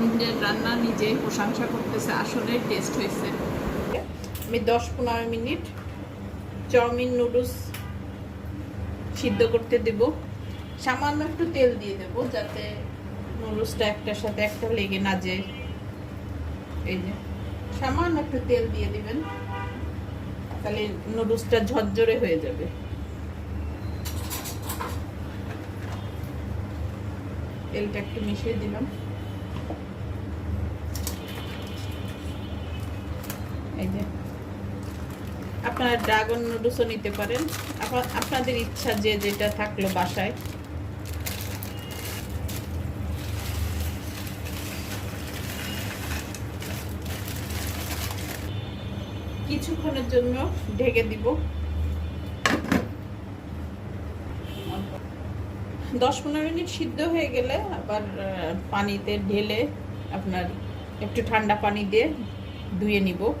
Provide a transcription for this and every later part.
নিজের রান্না নিজে প্রশংসা করতেছে আসলে টেস্ট হয়েছে। আমি দশ পনেরো মিনিট চাউমিন নুডলস সিদ্ধ করতে দেব। সামান্য একটু তেল দিয়ে দেব যাতে নুডলসটা একটার সাথে একটা লেগে না যায়। এই যে, সামান্য একটু তেল দিয়ে দিবেন, তাহলে নুডলসটা ঝরঝরে হয়ে যাবে। তেলটা একটু মিশিয়ে দিলাম। এই যে। আপনারা ড্রাগন নুডলসও নিতে পারেন। আপনা- আপনাদের ইচ্ছা যে যেটা থাকল বাসায়। কিছুক্ষণের জন্য ঢেকে দিব। দশ পনেরো মিনিট সিদ্ধ হয়ে গেলে আবার পানিতে ঢেলে আপনার একটু ঠান্ডা পানি দিয়ে ধুয়ে নিব।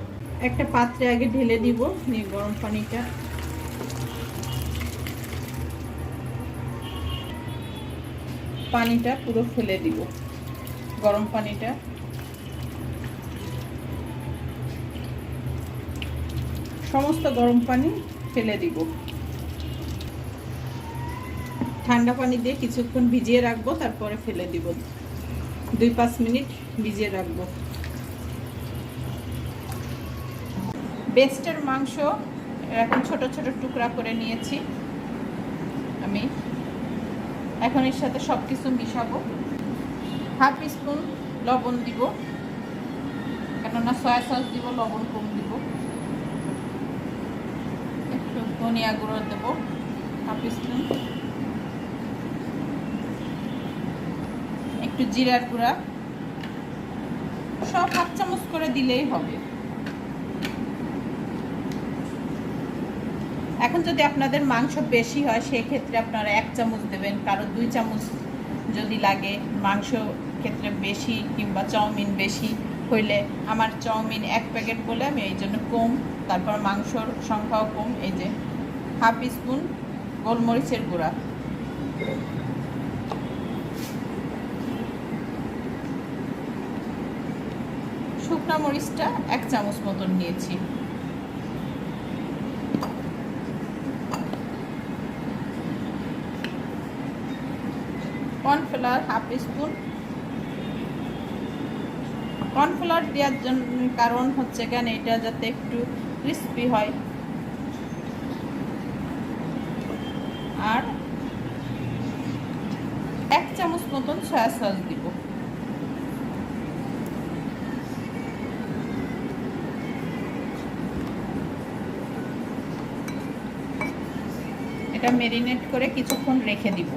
একটা পাত্রে আগে ঢেলে দিব, নিয়ে গরম পানিটা। পানিটা পুরো ফেলে দিব, গরম পানিটা। সমস্ত গরম পানি ফেলে দিব। ঠান্ডা পানি দিয়ে কিছুক্ষণ ভিজিয়ে রাখব, তারপরে ফেলে দিব। দুই পাঁচ মিনিট ভিজিয়ে রাখব। বেস্টের মাংস, এখন ছোট ছোট টুকরা করে নিয়েছি। আমি এখন এর সাথে সব কিছু মিশাবো। হাফ স্পুন লবণ দিব, কেননা সয়া সস দিব, লবণ কম দিব। একটু ধনিয়া গুঁড়ো দেবো, হাফ স্পুন। একটু জিরার গুঁড়া। সব হাফ চামচ করে দিলেই হবে। এখন যদি আপনাদের মাংস বেশি হয়, সেক্ষেত্রে আপনারা এক চামচ দেবেন। কারও দুই চামচ যদি লাগে, মাংস ক্ষেত্রে বেশি কিংবা চাউমিন বেশি হইলে। আমার চাউমিন এক প্যাকেট বলে আমি এই জন্য কম। তারপর মাংসর সংখ্যাও কম। এই যে হাফ স্পুন গোলমরিচের গুঁড়া। শুকনা মরিচটা এক চামচ মতন নিয়েছি। Cornflour half spoon. কর্নফ্লাওয়ার দেওয়ার জন্য কারণ হচ্ছে কেন এটা যাতে একটু ক্রিস্পি হয়। আর এক চামচ মতন সয়া সস দিব। এটা মেরিনেট করে কিছুক্ষণ রেখে দিব।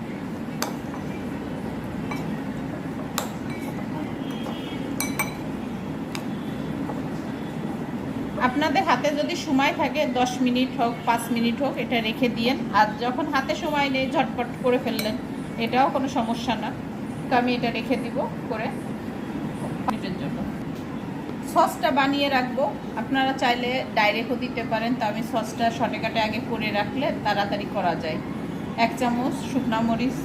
আপনাদের হাতে যদি সময় থাকে, দশ মিনিট হোক, পাঁচ মিনিট হোক, এটা রেখে দিয়েন। আর যখন হাতে সময় নেই, ঝটপট করে ফেললেন, এটাও কোনো সমস্যা না। তো আমি এটা রেখে দিব করে মিনিটের জন্য। সসটা বানিয়ে রাখব। আপনারা চাইলে ডাইরেক্টও দিতে পারেন, তো আমি সসটা শর্টে কাটে আগে করে রাখলে তাড়াতাড়ি করা যায়। এক চামচ শুকনা মরিচ,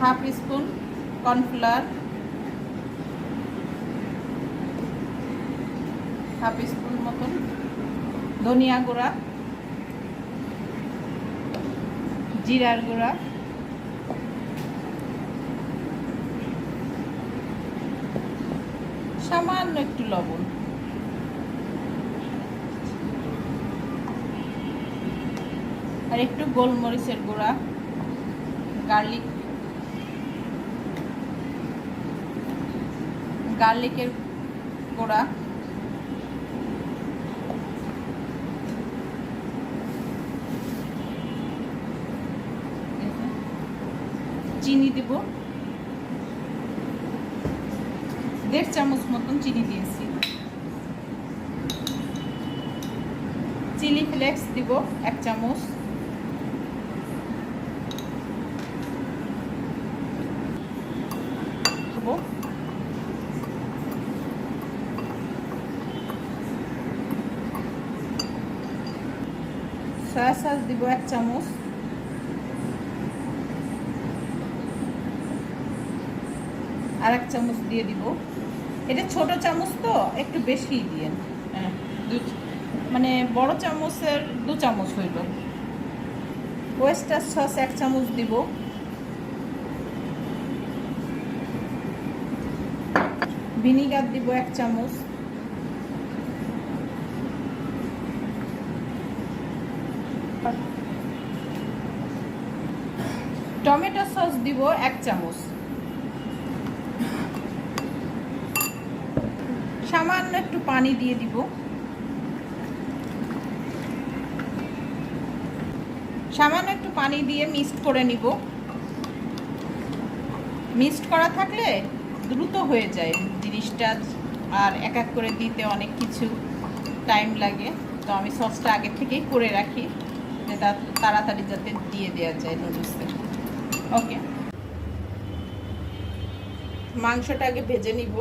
half spoon cornflour half spoon মতন ধনিয়া গুঁড়া, জিরার গুঁড়া, সামান্য একটু লবণ। আর একটু গোলমরিচের গুঁড়া, গার্লিক, গার্লিকের গুঁড়া চিনি দেব। দেড় চামচ মতন চিনি দিয়েছি। চিলি ফ্লেক্স দিব এক চামচ। সয়া সস দিব এক চামচ। আর এক চামচ দিয়ে দিব। এটা ছোট চামচ তো একটু বেশি দিয়ে। হ্যাঁ মানে বড় চামচের দু চামচ হইল। ওয়েস্টার সস এক চামচ দিব। ভিনিগার দিব এক চামচ। টমেটো সস দিব এক চামচ। সামান্য একটু পানি দিয়ে দিব। সামান্য একটু পানি দিয়ে মিক্সড করে নিব। মিক্সড করা থাকলে দ্রুত হয়ে যায় জিনিসটা আর এক এক করে দিতে অনেক কিছু টাইম লাগে। তো আমি সসটা আগে থেকেই করে রাখি। যেটা তাড়াতাড়ি যাতে দিয়ে দেওয়া যায় নুডলসে ওকে মাংসটা আগে ভেজে নিব।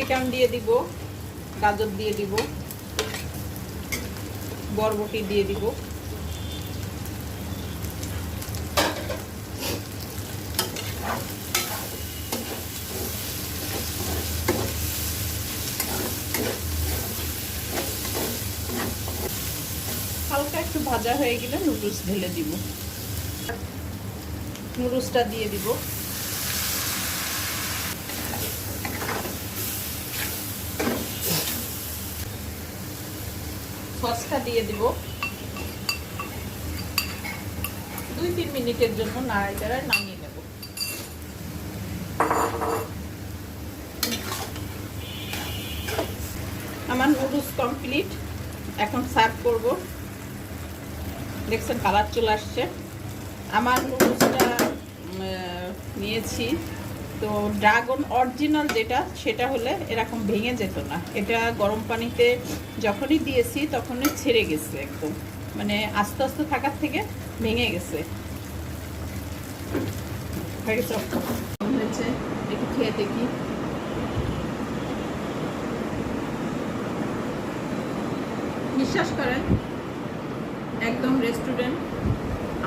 ক্যাপসিকাম দিয়ে দিব গাজর দিয়ে দিব। বরবটি দিয়ে দিব। হালকা একটু ভাজা হয়ে গেলে নুডলস ঢেলে দিব। নুডলসটা দিয়ে দিব। সসটা দিয়ে দিব। দুই তিন মিনিটের জন্য নাড়াচাড়ায় নামিয়ে নেব। আমার নুডলস কমপ্লিট এখন সার্ভ করব। দেখছেন কালার চলে আসছে। আমার নুডলসটা নিয়েছি। তো ড্রাগন অরিজিনাল যেটা, সেটা হলে এরকম ভেঙে যেত না। এটা গরম পানিতে যখনই দিয়েছি তখনই ছেড়ে গেছে একদম। মানে আস্তে আস্তে থাকার থেকে ভেঙে গেছে। একটু খেয়ে দেখি। বিশ্বাস করেন, একদম রেস্টুরেন্ট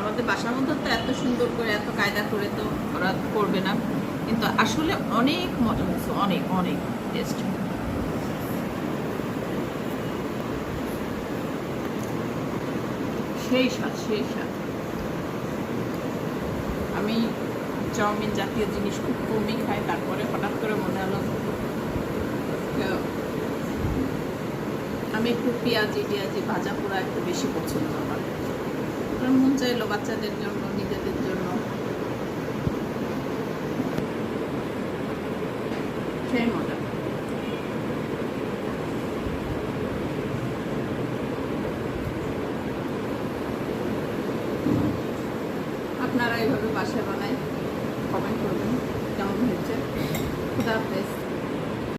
আমাদের বাসার মধ্যে তো এত সুন্দর করে, এত কায়দা করে তো ওরা করবে না। কিন্তু আসলে অনেক মজা হয়েছে, অনেক অনেক টেস্ট সেই স্বাদ সেই স্বাদ। আমি চাউমিন জাতীয় জিনিস খুব কমই খাই, তারপরে হঠাৎ করে মনে হলো আমি একটু পেঁয়াজি টিয়াজি ভাজা পোড়া একটু বেশি পছন্দ আমার। আমার মন চাইলো বাচ্চাদের জন্য নিজেদের জন্য। সেই মজা। আপনারা এইভাবে বাসায়